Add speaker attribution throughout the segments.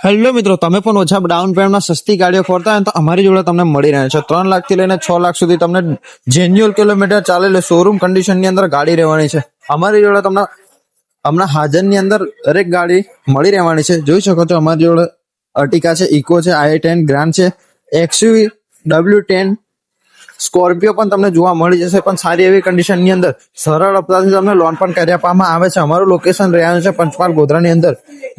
Speaker 1: Hello મિત્રો, તમે પણ ઓછા ડાઉન પેમેન્ટમાં સસ્તી ગાડીઓ ખોરતા હોય તો અમારી જોડે તમને મળી રહે છે. ત્રણ લાખથી લઈને છ લાખ સુધી તમને જેન્યુઅલ કિલોમીટર ચાલેલી શોરૂમ કન્ડિશનની અંદર ગાડી રહેવાની છે. અમારી જોડે તમને હમણાં હાજરની અંદર દરેક ગાડી મળી રહેવાની છે. જોઈ શકો છો અમારી જોડે અર્ટિકા છે, ઇકો છે આઈ ટેન ગ્રાન્ડ છે એક્સયુવી ડબલ્યુ ટેન સ્કોર્પિયો પણ તમને જોવા મળી જશે, પણ સારી એવી કન્ડિશનની અંદર સરળ હપ્તાથી તમને લોન પણ કરી આપવામાં આવે છે. અમારું લોકેશન રહેવાનું છે પંચમહાલ ગોધરાની અંદર.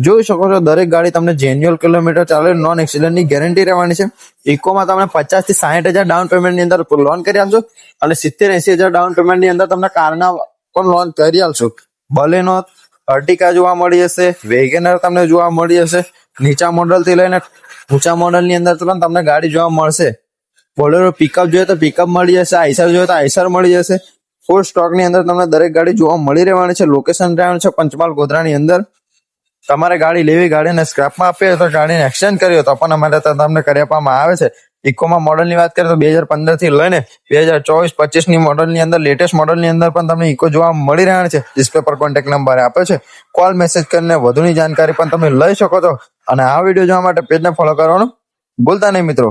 Speaker 1: જોઈ શકો છો, દરેક ગાડી તમને જેન્યુઅલ કિલોમીટર ચાલે નોન એક્સિડન્ટની ગેરંટી રહેવાની છે. ઇકોમાં તમને પચાસથી સાઠ હજાર ડાઉન પેમેન્ટની અંદર લોન કરી આપશો અને સિત્તેર એસી હજાર ડાઉન પેમેન્ટની અંદર તમને કારના પણ લોન કરી આપશો બલેનો અર્ટિકા જોવા મળી જશે, વેગેનર તમને જોવા મળી જશે. નીચા મોડલથી લઈને ઊંચા મોડલની અંદર પણ તમને ગાડી જોવા મળશે. બોલેરો પિકઅપ જોઈએ તો પિકઅપ મળી જશે, આઈસર જોઈએ તો આઈસર મળી જશે. ફૂલ સ્ટોકની અંદર તમને દરેક ગાડી જોવા મળી રહેવાની છે. લોકેશન રહેવાનું છે પંચમહાલ ગોધરાની અંદર. તમારે ગાડી લેવી, ગાડીને સ્ક્રેપમાં આપી હોય તો ગાડીને એક્સચેન્જ કરી હોય તો પણ અમારે ત્યાં તમને કરી આપવામાં આવે છે. ઇકોમાં મોડલની વાત કરીએ તો બે હજાર પંદરથી લઈને બે હજાર ચોવીસ, પચીસની મોડલની અંદર લેટેસ્ટ મોડલની અંદર પણ તમને ઇકો જોવા મળી રહ્યા છે. ડિસ્પ્લે પર કોન્ટેક્ટ નંબર આપ્યો છે. કોલ મેસેજ કરીને વધુની જાણકારી પણ તમે લઈ શકો છો. અને આ વીડિયો જોવા માટે પેજને ફોલો કરવાનું ભૂલતા નહીં મિત્રો.